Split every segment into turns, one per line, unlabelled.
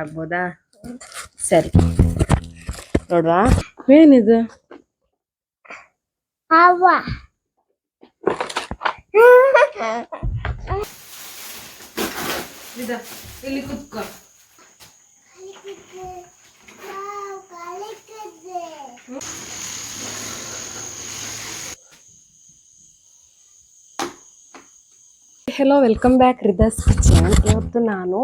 ಆಗ್ಬೋದಾ ಸರಿ. ನೋಡ್ವಾ? ಏನಿದು? ಇಲ್ಲಿ ಕುತ್ಕೋ. Hello welcome back Ridha's kitchen ಇವತ್ತು ನಾನು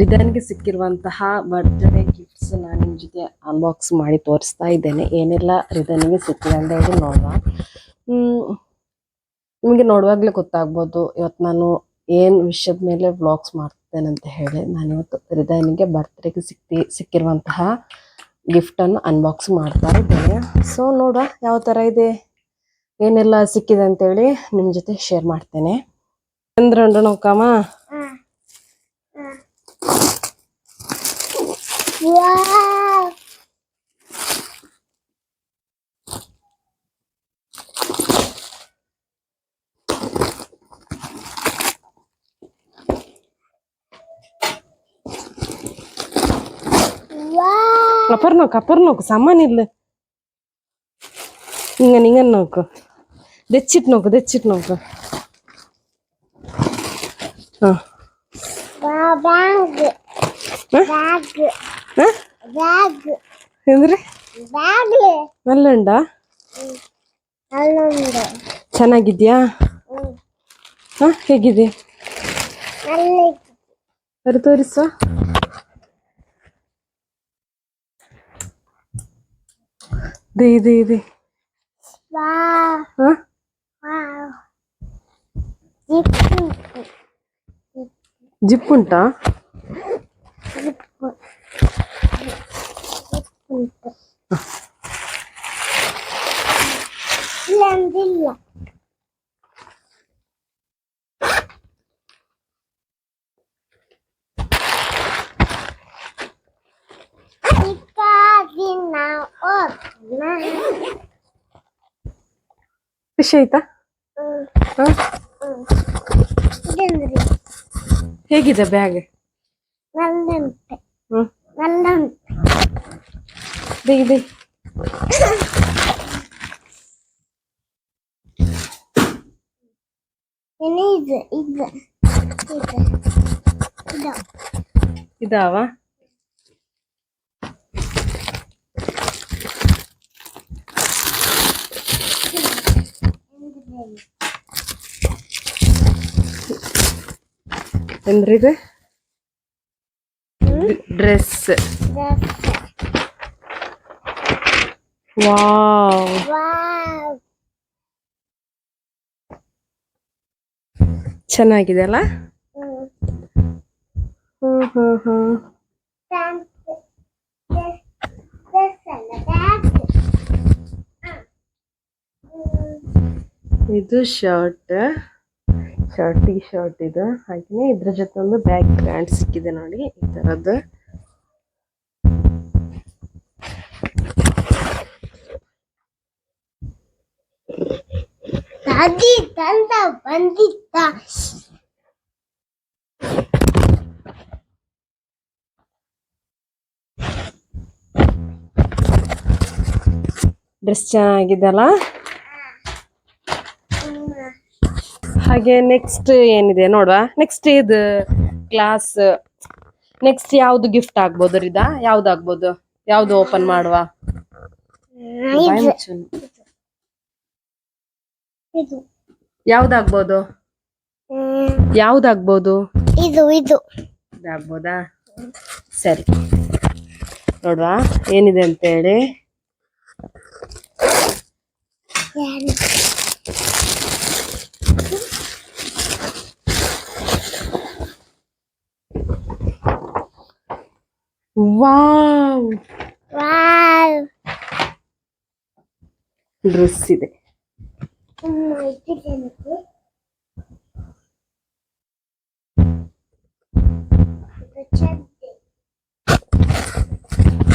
ರಿದನ್ಗೆ ಸಿಕ್ಕಿರುವಂತಹ ಬರ್ತ್ಡೇ ಗಿಫ್ಟ್ಸ್ ನಾನು ನಿಮ್ಮ ಜೊತೆ ಅನ್ಬಾಕ್ಸ್ ಮಾಡಿ ತೋರಿಸ್ತಾ ಇದ್ದೇನೆ. ಏನೆಲ್ಲ, ರಿದನ್ಗೆ ಸಿಕ್ಕಿದೆ ಅಂತ ಹೇಳಿ ನೋಡುವ. ನಿಮಗೆ ನೋಡುವಾಗಲೇ ಗೊತ್ತಾಗ್ಬೋದು ಇವತ್ತು ನಾನು ಏನು ವಿಷಯದ ಮೇಲೆ ವ್ಲಾಗ್ಸ್ ಮಾಡ್ತೇನೆ ಅಂತ ಹೇಳಿ ನಾನು ಇವತ್ತು ರಿದನ್ಗೆ ಬರ್ತ್ಡೇಗೆ ಸಿಕ್ತಿ, ಸಿಕ್ಕಿರುವಂತಹ ಗಿಫ್ಟನ್ನು ಅನ್ಬಾಕ್ಸ್ ಮಾಡ್ತಾ ಇದ್ದೇನೆ. ಸೊ ನೋಡುವ, ಯಾವ ಥರ ಇದೆ, ಏನೆಲ್ಲ ಸಿಕ್ಕಿದೆ ಅಂತೇಳಿ ನಿಮ್ಮ ಜೊತೆ ಶೇರ್ ಮಾಡ್ತೇನೆ. ಚಂದ್ರ ನೋಕಮ್ಮ
wow ವಾವ್
ಅಪರ್ ನೋಕು ಅಪರ್ ನೋಕು ಸಾಮಾನ್ ಇಲ್ಲ ನಿಂಗ ನಿಂಗ ನೋಕು ದೆಚ್ಚಿಟ್ ನೋಕು ದೆಚ್ಚಿಟ್ ನೋಕು ಹಾ
Bag bag
ಹಾ
ಬ್ಯಾಗ್
ಅಂದ್ರೆ
ಬ್ಯಾಗ್
ನಲ್ಲುಂಡ
ಅಲ್ಲೊಂದು
ಚೆನ್ನಾಗಿದ್ಯಾ?
ಹ್ಮ್.
ಹಾ ಹೇಗಿದೆ?
ಅಲ್ಲಿ
ಅದು ತೋರಿಸು ಇದೆ ಇದೆ ಇದೆ
ವಾವ್
ಹಾ
ವಾವ್ ಜಿಪ್ಪು
ಜಿಪ್ ಉಂಟಾ
ಜಿಪ್ಪು ಉಂಟು
ಖುಷಿ ಆಯ್ತಾ ಹಾ
ಇದಂದ್ರಿ
ಹೇಗಿದೆ ಬ್ಯಾಗ್
ನಲ್ಲುಂಟು
ಹ್ಮ್.
ನಲ್ಲುಂಟು
ಇದೆ ಡ್ರೆಸ್. ವಾವ್. ಚೆನ್ನಾಗಿದೆ ಅಲ್ಲ?
ಹ್ಮ್
ಹ್ಮ್ ಹ್ಮ್ ಇದು ಶರ್ಟ್. ಶರ್ಟ್ ಟಿ ಶರ್ಟ್ ಇದು. ಹಾಗೆ ಇದ್ರ ಜೊತೆ ಒಂದು ಬ್ಯಾಗ್ ಬ್ರ್ಯಾಂಡ್ ಸಿಕ್ಕಿದೆ ನೋಡಿ ಈ
ಬಂದಿದ್ದ.
ಡ್ರೆಸ್ ಚೆನ್ನಾಗಿದೆ ಅಲ್ಲ ಹಾಗೆ ನೆಕ್ಸ್ಟ್ ಏನಿದೆ ನೋಡುವ? ನೆಕ್ಸ್ಟ್ ಇದು ಕ್ಲಾಸ್ ನೆಕ್ಸ್ಟ್ ಯಾವ್ದು ಗಿಫ್ಟ್ ಆಗ್ಬೋದು ರಿದಾ? ಯಾವ್ದು ಆಗ್ಬೋದು ಯಾವ್ದು ಓಪನ್ ಮಾಡುವ ಯಾವ್ದಾಗ್ಬೋದು? ಯಾವ್ದಾಗ್ಬೋದು?
ಇದು ಇದು.
ಇದಾಗ್ಬೋದಾ? ಸರಿ. ನೋಡುವ? ಏನಿದೆ ಅಂತ ಹೇಳಿ ವಾವ್
ವಾವ್
ಡ್ರೆಸ್ ಇದೆ
ಹ್ಮ್, ಇಟ್ಟಿದ್ದೇನೆ. ಇದು ಚಡ್ಡಿ.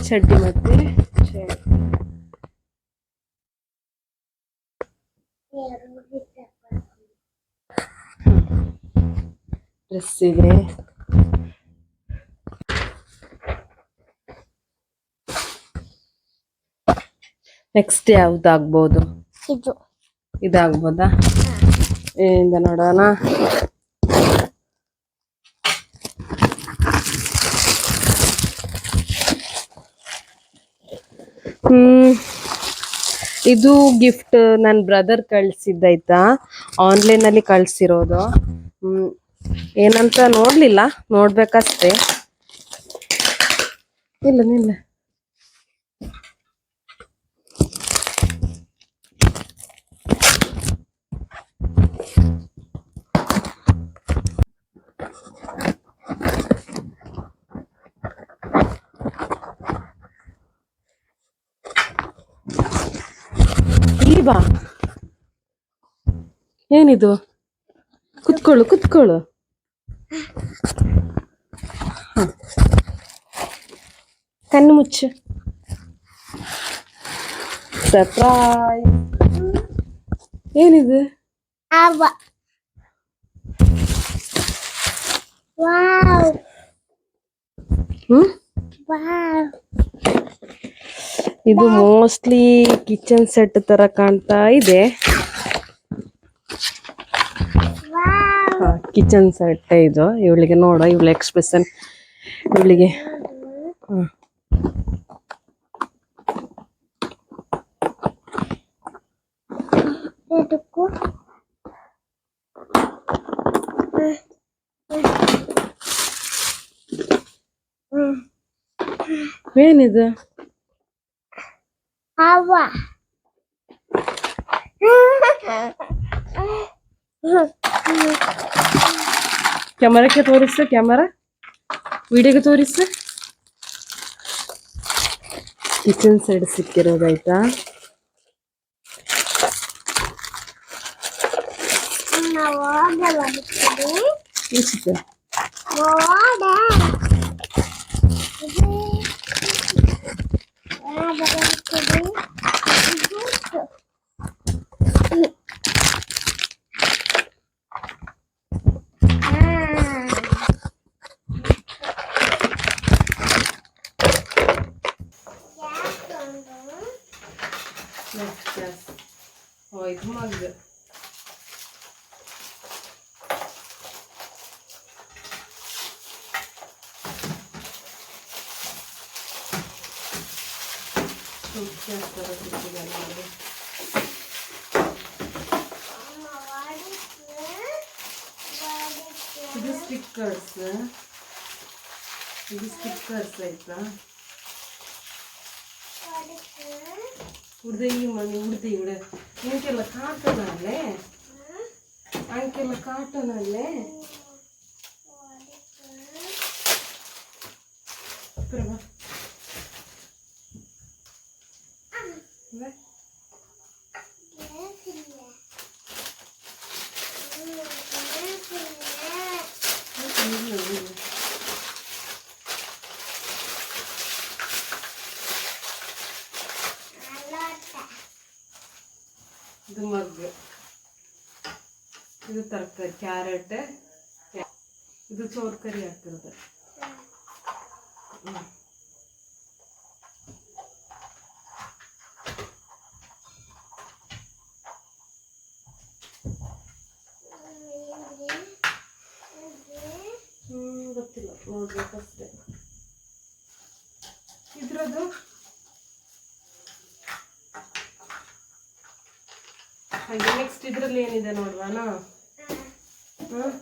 ಚಡ್ಡಿ ಮತ್ತೆ ಶರ್ಟ್.
ಎರಡು ಬಿಟ್ಟಪ್ಪ.
ಡ್ರೆಸ್ ಇದೆ ನೆಕ್ಸ್ಟ್ ಯಾವ್ದಾಗ್ಬೋದು?
ಇದು.
ಇದಾಗ್ಬೋದಾ? ಏನಿಂದ ನೋಡೋಣ. ಹ್ಮ್. ಇದು ಗಿಫ್ಟ್ ನನ್ನ ಬ್ರದರ್ ಕಳ್ಸಿದ್ದಾಯ್ತಾ? ಆನ್ಲೈನ್ ಅಲ್ಲಿ ಕಳ್ಸಿರೋದು. ಹ್ಮ್. ಏನಂತ ನೋಡ್ಲಿಲ್ಲ ನೋಡ್ಬೇಕಷ್ಟೇ. ಇಲ್ಲ ನಿಲ್ಲ ಬಾ ಏನಿದು ಕುತ್ಕೊಳ್ಳು ಕುತ್ಕೊಳ್ಳು ಹ. ಕಣ್ಣು ಮುಚ್ಚು ಸರ್ಪ್ರೈಸ್ ಏನಿದು
ಅವ ವಾವ್
ಹ್ಮ್
ವಾವ್
ಇದು ಮೋಸ್ಟ್ಲಿ ಕಿಚನ್ ಸೆಟ್ ತರ ಕಾಣ್ತಾ ಇದೆ. ಕಿಚನ್ ಸೆಟ್ ಇದು. ಇವಳಿಗೆ ನೋಡ ಇವಳ ಎಕ್ಸ್ಪ್ರೆಷನ್ ಇವಳಿಗೆ. ಏನಿದು?
ಅವ
ಕ್ಯಾಮರಾಕ್ಕೆ ತೋರಿಸು ಕ್ಯಾಮರಾ ವಿಡಿಯೋಗೆ ತೋರಿಸು ಕಿಚನ್ ಸೈಡ್ ಸಿಕ್ಕಿರೋದಾಯ್ತಾ
ಓಡ
ಓ ಇದು ಮಗ್ ಇದು ಸ್ಟಿಕ್ಕರ್ಸ್ ಇದು ಸ್ಟಿಕ್ಕರ್ಸ್ ಆಯ್ತಾ ಉಡ್ದೆ ಈ உடுதையும் வந்து உடுதை விட. அங்கெல்ல காட்டணும்ல அங்கெல்ல காட்டணும்ல பிரபா Thank. ಇದು ತರಕಾರಿ ಕ್ಯಾರೆಟ್ ಇದು ಚೋರ್ಕರಿ ಹಾಕಿರೋದು ಹ್ಮ್. ಹ್ಮ್, ಗೊತ್ತಿಲ್ಲ. ನೋಡ್ಬೇಕಷ್ಟೇ ಇದ್ರದ್ದು? ಹಾಗೆ ನೆಕ್ಸ್ಟ್ ಇದ್ರಲ್ಲಿ ಏನಿದೆ ನೋಡುವನಾ? ಹ್ಮ್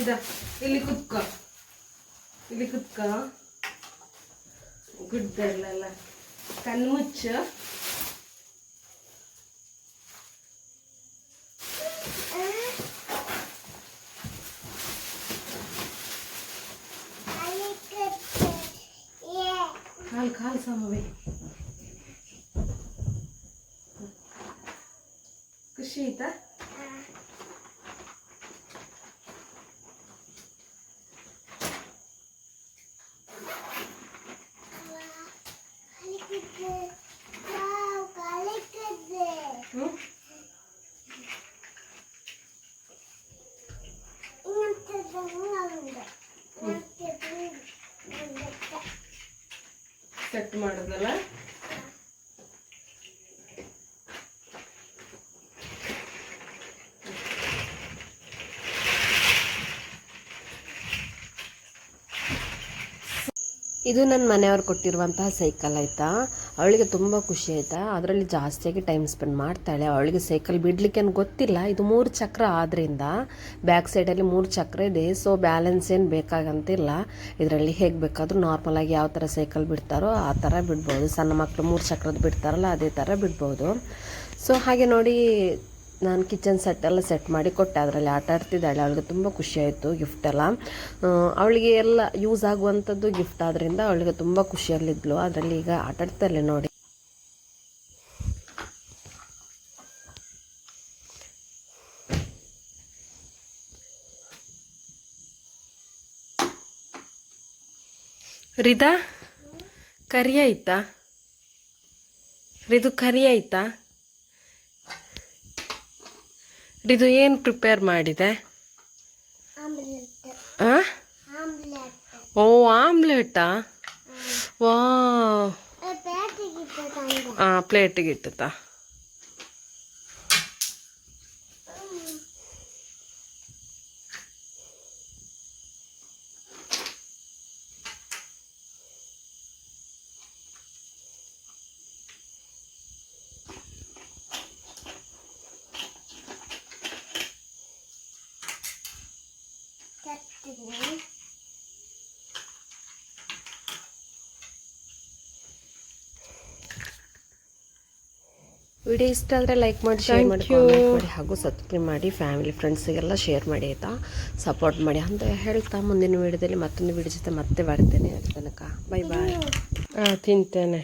ಇದ ಇಲ್ಲಿ ಕುತ್ಕೋ. ಇಲ್ಲಿ ಕುತ್ಕೋ. ಗುಡ್ಡಲ್ಲ ಕಣ್ಮುಚ್ಚು ಕಾಲು ಕಾಲು ಸಾಮವೇ. ಖುಷಿ ಆಯ್ತಾ? ಸೆಟ್ ಮಾಡೋದಲ್ಲ ಇದು ನನ್ನ ಮನೆಯವ್ರು ಕೊಟ್ಟಿರುವಂತಹ ಸೈಕಲ್ ಆಯಿತಾ? ಅವಳಿಗೆ ತುಂಬ ಖುಷಿ ಆಯಿತಾ? ಅದರಲ್ಲಿ ಜಾಸ್ತಿಯಾಗಿ ಟೈಮ್ ಸ್ಪೆಂಡ್ ಮಾಡ್ತಾಳೆ ಅವಳಿಗೆ ಸೈಕಲ್ ಬಿಡಲಿಕ್ಕೆ ಏನು ಗೊತ್ತಿಲ್ಲ. ಇದು ಮೂರು ಚಕ್ರ ಆದ್ದರಿಂದ ಬ್ಯಾಕ್ ಸೈಡಲ್ಲಿ ಮೂರು ಚಕ್ರ ಇದೆ. ಸೊ ಬ್ಯಾಲೆನ್ಸ್ ಏನು ಬೇಕಾಗಂತಿಲ್ಲ. ಇದರಲ್ಲಿ ಹೇಗೆ ಬೇಕಾದರೂ ನಾರ್ಮಲಾಗಿ ಯಾವ ಥರ ಸೈಕಲ್ ಬಿಡ್ತಾರೋ ಆ ಥರ ಬಿಡ್ಬೋದು. ಸಣ್ಣ ಮಕ್ಕಳು ಮೂರು ಚಕ್ರದ್ದು ಬಿಡ್ತಾರಲ್ಲ, ಅದೇ ಥರ ಬಿಡ್ಬೋದು. ಸೊ ಹಾಗೆ ನೋಡಿ ನಾನು ಕಿಚನ್ ಸೆಟ್ ಎಲ್ಲ ಸೆಟ್ ಮಾಡಿ ಕೊಟ್ಟೆ. ಅದರಲ್ಲಿ ಆಟ ಆಡ್ತಿದ್ದಾಳೆ. ಅವಳಿಗೆ ತುಂಬ ಖುಷಿ ಆಯಿತು ಗಿಫ್ಟ್ ಎಲ್ಲ. ಅವಳಿಗೆ ಎಲ್ಲ ಯೂಸ್ ಆಗುವಂಥದ್ದು ಗಿಫ್ಟ್ ಆದ್ದರಿಂದ ಅವಳಿಗೆ ತುಂಬ ಖುಷಿಯಲ್ಲಿದ್ಲು ಅದರಲ್ಲಿ ಈಗ ಆಟ ಆಡ್ತಾಳೆ ನೋಡಿ. ರಿದಾ ಕರಿ ಆಯ್ತಾ ರಿದು ಕರಿ ಆಯ್ತಾ ರಿದು ಏನು ಪ್ರಿಪೇರ್ ಮಾಡಿದೆ? ಓ ಆಮ್ಲೆಟಾ? ವಾ ಹಾಂ ಪ್ಲೇಟಿಗೆ ಇಟ್ಟುತ್ತಾ
ತರ್ತೀನಿ
ವಿಡಿಯೋ ಇಷ್ಟ ಆದರೆ ಲೈಕ್ ಮಾಡಿ ಶೇರ್ ಮಾಡಿ ಕಾಮೆಂಟ್ ಮಾಡಿ ಹಾಗೂ ಸಬ್ಸ್ಕ್ರೈಬ್ ಮಾಡಿ ಫ್ಯಾಮಿಲಿ ಫ್ರೆಂಡ್ಸಿಗೆಲ್ಲ ಶೇರ್ ಮಾಡಿ ಆಯಿತಾ? ಸಪೋರ್ಟ್ ಮಾಡಿ ಅಂತ ಹೇಳ್ತಾ ಮುಂದಿನ ವಿಡಿಯೋದಲ್ಲಿ ಮತ್ತೊಂದು ವಿಡಿಯೋ ಜೊತೆ ಮತ್ತೆ ಬರ್ತೇನೆ. ಅದು ತನಕ ಬೈ ಬಾಯ್ ಹಾಂ ತಿಂತೇನೆ.